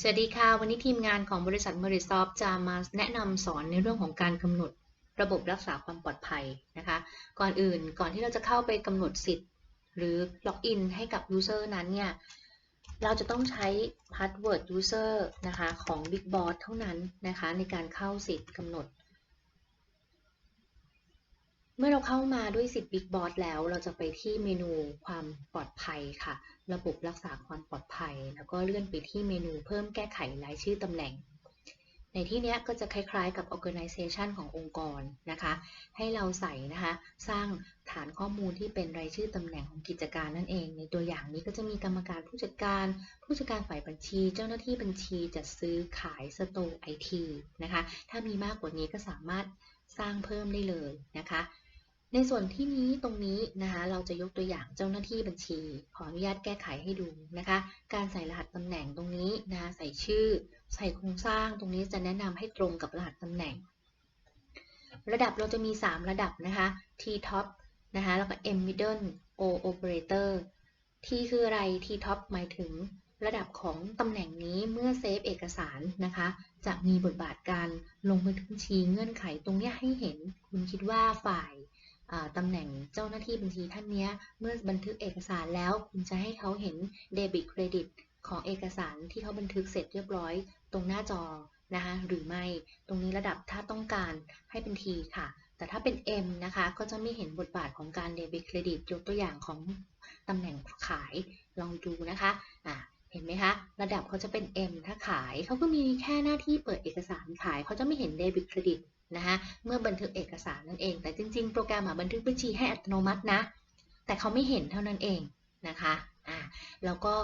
สวัสดีค่ะ วันนี้ทีมงานของบริษัท m e r i s o f t จะมาแนะนำสอนในเรื่องของการกำหนดระบบรักษาความปลอดภัยนะคะ ก่อนอื่นก่อนที่เราจะเข้าไปกำหนดสิทธิ์ หรือล็อกอินให้กับ User นั้นเนี่ย เราจะต้องใช้ Password User นะคะของ Big Boss เท่านั้นนะคะในการเข้าสิทธิ์กำหนด เมื่อเราเข้ามาด้วยสิทธิ์ Big Boss แล้ว เราจะไปที่เมนูความปลอดภัยค่ะ ระบบรักษาความปลอดภัย แล้วก็เลื่อนไปที่เมนูเพิ่มแก้ไขรายชื่อตำแหน่ง ในที่นี้ก็จะคล้ายๆกับ organization ขององค์กรนะคะ ให้เราใส่นะคะ สร้างฐานข้อมูลที่เป็นรายชื่อตำแหน่งของกิจการนั่นเอง ในตัวอย่างนี้ก็จะมีกรรมการผู้จัดการ ผู้จัดการฝ่ายบัญชี เจ้าหน้าที่บัญชีจัดซื้อขายสโตร์ไอทีนะคะ ถ้ามีมากกว่านี้ก็สามารถสร้างเพิ่มได้เลยนะคะ ในส่วนที่นี้ตรงนี้นะคะเราจะยกตัวอย่างเจ้าหน้าที่บัญชี ขออนุญาตแก้ไขให้ดูนะคะ การใส่รหัสตำแหน่งตรงนี้นะคะใส่ชื่อ ใส่โครงสร้างตรงนี้จะแนะนำให้ตรงกับรหัสตำแหน่ง ระดับเราจะมี 3 ระดับนะคะ T top นะคะแล้วก็ M middle O operator T คืออะไร T top หมายถึงระดับของตำแหน่งนี้เมื่อเซฟเอกสารนะคะ จะมีบทบาทการลงบันทึกบัญชีเงื่อนไขตรงนี้ให้เห็น คุณคิดว่าฝ่าย ตำแหน่งเจ้าหน้าที่บัญชีท่านนี้เมื่อบันทึกเอกสารแล้ว คุณจะให้เขาเห็นเดบิตเครดิตของเอกสารที่เขาบันทึกเสร็จเรียบร้อย ตรงหน้าจอนะคะหรือไม่ตรงนี้ระดับถ้าต้องการให้เป็น T ค่ะ แต่ถ้าเป็น M นะคะก็จะไม่เห็นบทบาทของการเดบิตเครดิตยกตัวอย่างของตำแหน่งขายลองดูนะคะะเห็นไหมคะ ระดับเขาจะเป็น M ถ้าขาย เขาก็มีแค่หน้าที่เปิดเอกสารขาย เขาจะไม่เห็นเดบิตเครดิต นะคะเมื่อบันทึกเอกสารนั่นเอง แต่จริง ๆ โปรแกรมบันทึกบัญชีให้อัตโนมัตินะ แต่เขาไม่เห็นเท่านั้นเองนะคะอ่าแล้วก็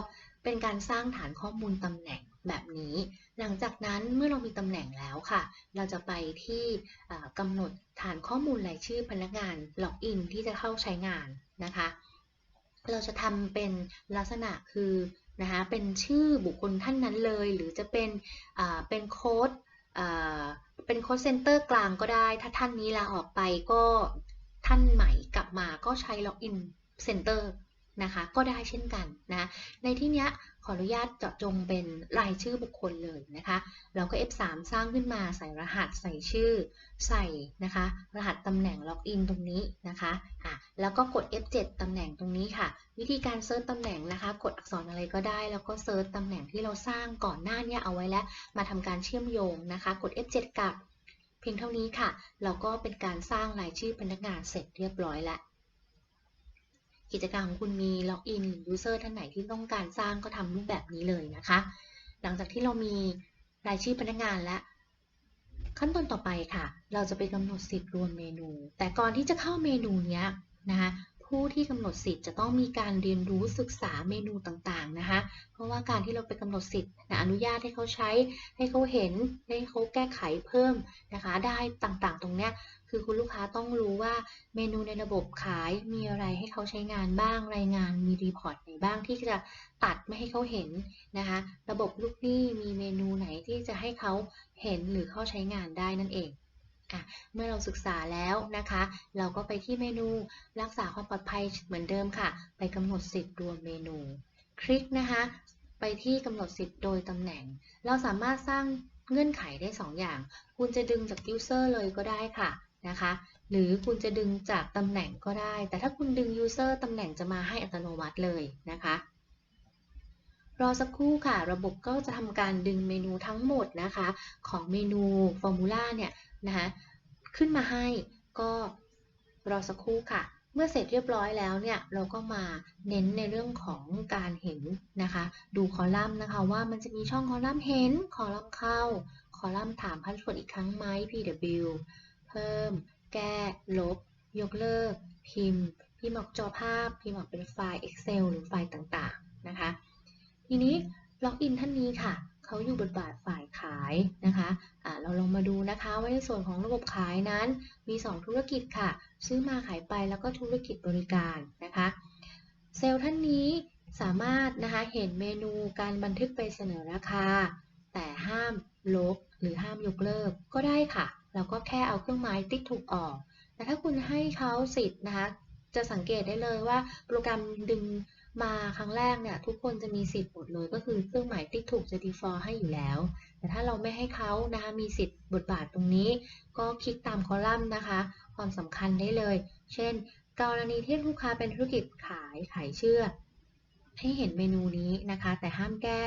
เป็นการสร้างฐานข้อมูลตำแหน่งแบบนี้ หลังจากนั้นเมื่อเรามีตำแหน่งแล้วค่ะ เราจะไปที่กำหนดฐานข้อมูลรายชื่อพนักงานล็อกอินที่จะเข้าใช้งานนะคะ เราจะทำเป็นลักษณะคือนะคะเป็นชื่อบุคคลท่านนั้นเลย หรือจะเป็นเป็นโค้ด เป็นโค้ชเซ็นเตอร์กลางก็ได้ ถ้าท่านนี้ลาออกไปก็ท่านใหม่กลับมาก็ใช้ล็อกอินเซ็นเตอร์นะคะ ก็ได้เช่นกันนะ ในที่นี้ย ออนุญาตเจาะจงเป็นรายชื่อบุคคลเลยนะคะ เราก็ F3 สร้างขึ้นมาใส่รหัสใส่ชื่อ ใส่นะคะ รหัสตำแหน่งล็อกอินตรงนี้นะคะอะแล้วก็กด F7 ตำแหน่งตรงนี้ค่ะ วิธีการเซิร์ชตำแหน่งนะคะ กดอักษรอะไรก็ได้ แล้วก็เซิร์ชตำแหน่งที่เราสร้างก่อนหน้านี้เอาไว้แล้ว มาทำการเชื่อมโยงนะคะ กด F7 กับเพียงเท่านี้ค่ะ เราก็เป็นการสร้างรายชื่อพนักงานเสร็จเรียบร้อยแล้ว กิจการของคุณมีล็อกอินหรือยูเซอร์ท่านไหนที่ต้องการสร้างก็ทำรูปแบบนี้เลยนะคะ หลังจากที่เรามีรายชื่อพนักงานและ ขั้นตอนต่อไปค่ะ เราจะไปกำหนดสิทธิ์รวมเมนู แต่ก่อนที่จะเข้าเมนูนี้นะคะ ผู้ที่กำหนดสิทธิ์จะต้องมีการเรียนรู้ศึกษาเมนูต่างๆนะคะ เพราะว่าการที่เราไปกำหนดสิทธิ์อนุญาตให้เขาใช้ ให้เขาเห็น ให้เขาแก้ไขเพิ่มนะคะ ได้ต่างๆ ตรงเนี้ยคือคุณลูกค้าต้องรู้ว่าเมนูในระบบขายมีอะไรให้เขาใช้งานบ้างรายงานมีรีพอร์ตไหนบ้างที่จะตัดไม่ให้เขาเห็นนะคะ ระบบลูกหนี้มีเมนูไหนที่จะให้เขาเห็นหรือเข้าใช้งานได้นั่นเอง เมื่อเราศึกษาแล้วนะคะ เราก็ไปที่เมนูรักษาความปลอดภัยเหมือนเดิมค่ะ ไปกำหนดสิทธิ์รวมเมนู คลิกนะคะ ไปที่กำหนดสิทธิ์โดยตำแหน่ง เราสามารถสร้างเงื่อนไขได้ 2 อย่าง คุณจะดึงจาก user เลยก็ได้ค่ะนะคะ หรือคุณจะดึงจากตำแหน่งก็ได้ แต่ถ้าคุณดึง user ตำแหน่งจะมาให้อัตโนมัติเลยนะคะรอสักครู่ค่ะ ระบบก็จะทำการดึงเมนูทั้งหมดนะคะ ของเมนู Formula เนี่ย นะคะขึ้นมาให้ก็รอสักครู่ค่ะ เมื่อเสร็จเรียบร้อยแล้วเนี่ยเราก็มาเน้นในเรื่องของการเห็นนะคะ ดูคอลัมน์นะคะว่ามันจะมีช่องคอลัมน์เห็นคอลัมน์เข้า คอลัมน์ถามพัสดุอีกครั้งไหม PW เพิ่ม แก้ ลบ ยกเลิก พิมพ์ พิมพ์ออกจอภาพ พิมพ์ออกเป็นไฟล์ Excel หรือไฟล์ต่างๆนะคะ ทีนี้ล็อกอินท่านนี้ค่ะ เขาอยู่บทบาทฝ่ายขายนะคะ เราลองมาดูนะคะว่าในส่วนของระบบขายนั้น มี 2 ธุรกิจค่ะ ซื้อมาขายไปแล้วก็ธุรกิจบริการนะคะ เซลล์ท่านนี้สามารถนะคะเห็นเมนูการบันทึกไปเสนอราคา แต่ห้ามลบหรือห้ามยกเลิกก็ได้ค่ะ เราก็แค่เอาเครื่องหมายติ๊กถูกออก แต่ถ้าคุณให้เขาสิทธิ์นะคะจะสังเกตได้เลยว่าโปรแกรมดึง มาครั้งแรกเนี่ยทุกคนจะมีสิทธิ์หมดเลยก็คือเครื่องหมายติ๊กถูกจะ default ให้อยู่แล้ว แต่ถ้าเราไม่ให้เขานะคะมีสิทธิ์บทบาทตรงนี้ ก็คลิกตามคอลัมน์นะคะ ความสำคัญได้เลย เช่น กรณีที่ลูกค้าเป็นธุรกิจขายขายเชื่อ ให้เห็นเมนูนี้นะคะ แต่ห้ามแก้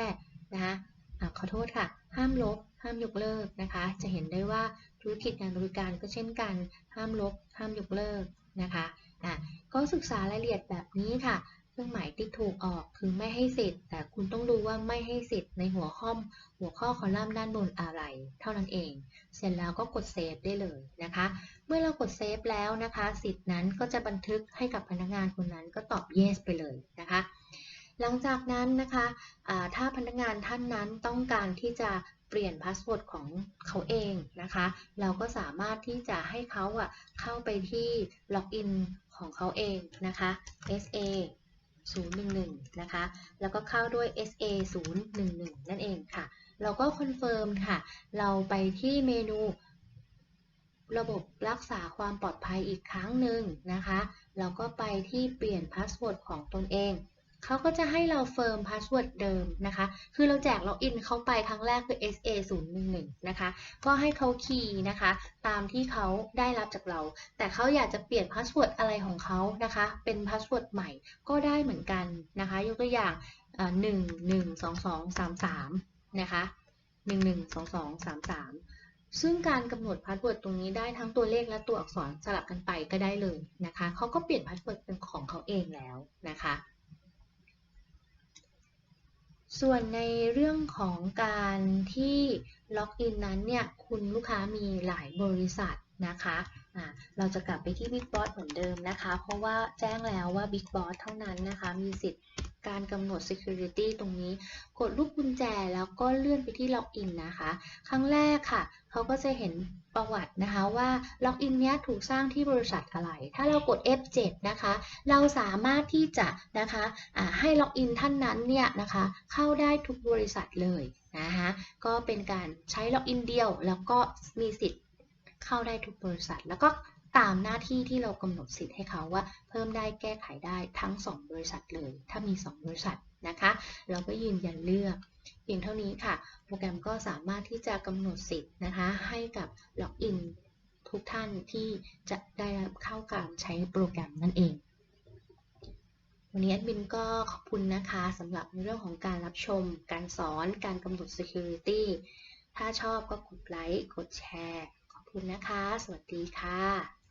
นะคะอะขอโทษค่ะ ห้ามลบ ห้ามยกเลิกนะคะ จะเห็นได้ว่าธุรกิจงานบริการก็เช่นกัน ห้ามลบ ห้ามยกเลิกนะคะอะก็ศึกษารายละเอียดแบบนี้ค่ะ เครื่องหมายติ๊กถูกออกคือไม่ให้สิทธิ์ แต่คุณต้องดูว่าไม่ให้สิทธิ์ในหัวข้อมหัวข้อคอลัมน์ด้านบนอะไร เท่านั้นเอง เสร็จแล้วก็กดเซฟได้เลยนะคะ เมื่อเรากดเซฟแล้วนะคะ สิทธิ์นั้นก็จะบันทึกให้กับพนักงานคนนั้นก็ตอบ yes ไปเลยนะคะหลังจากนั้นนะคะะถ้าพนักงานท่านนั้นต้องการที่จะเปลี่ยนพาสเวิร์ดของเขาเองนะคะ เราก็สามารถที่จะให้เขาอะเข้าไปที่ล็อกอินของเขาเองนะคะ SA 011 นะคะ แล้วก็เข้าด้วย SA 011 นั่นเองค่ะ เราก็คอนเฟิร์มค่ะ เราไปที่เมนู ระบบรักษาความปลอดภัยอีกครั้งหนึ่งนะคะ เราก็ไปที่เปลี่ยนพาสเวิร์ดของตนเอง เขาก็จะให้เราเฟิร์มพาสเวิร์ดเดิมนะคะ คือเราแจกล็อกอินเข้าไปครั้งแรกคือ SA 0 1 1นะคะ ก็ให้เขาคีย์นะคะ ตามที่เขาได้รับจากเรา แต่เขาอยากจะเปลี่ยนพาสเวิร์ดอะไรของเขานะคะ เป็นพาสเวิร์ดใหม่ก็ได้เหมือนกันนะคะ ยกตัวอย่างหนึ่งหนึ่งสองสองสามสามนะคะหนึ่งหนึ่งสองสองสามสามซึ่งการกำหนดพาสเวิร์ดตรงนี้ได้ทั้งตัวเลขและตัวอักษรสลับกันไปก็ได้เลยนะคะ เขาก็เปลี่ยนพาสเวิร์ดเป็นของเขาเองแล้วนะคะ ส่วนในเรื่องของการที่ล็อกอินนั้นเนี่ยคุณลูกค้ามีหลายบริษัทนะคะะเราจะกลับไปที่ Big Boss เหมือนเดิมนะคะ เพราะว่าแจ้งแล้วว่า Big Boss เท่านั้นนะคะ มีสิทธิ์ การกำหนด Security ตรงนี้ กดลูกกุญแจแล้วก็เลื่อนไปที่ล็อกอินะคะ ครั้งแรกค่ะ เขาก็จะเห็นประวัตินะคะว่าล็อกอินเนี้ยถูกสร้างที่บริษัทอะไร ถ้าเรากด F7 นะคะ เราสามารถที่จะนะคะะให้ล็อกอินท่านนั้นเนี่ยนะคะ เข้าได้ทุกบริษัทเลยนะคะก็เป็นการใช้ล็อกอินเดียว แล้วก็มีสิทธิ์เข้าได้ทุกบริษัทแล้วก็ ตามหน้าที่ที่เรากำหนดสิทธิ์ให้เขาว่า เพิ่มได้แก้ไขได้ทั้ง 2 บริษัทเลย ถ้ามี 2 บริษัทนะคะ เราก็ยืนยันเลือก เพียงเท่านี้ค่ะ โปรแกรมก็สามารถที่จะกำหนดสิทธิ์นะคะ ให้กับล็อกอินทุกท่านที่จะได้รับเข้าการใช้โปรแกรมนั่นเอง วันนี้แอดมินก็ขอบคุณนะคะสำหรับในเรื่องของการรับชม การสอน การกำหนด Security ถ้าชอบก็กดไลค์ กดแชร์ ขอบคุณนะคะ สวัสดีค่ะ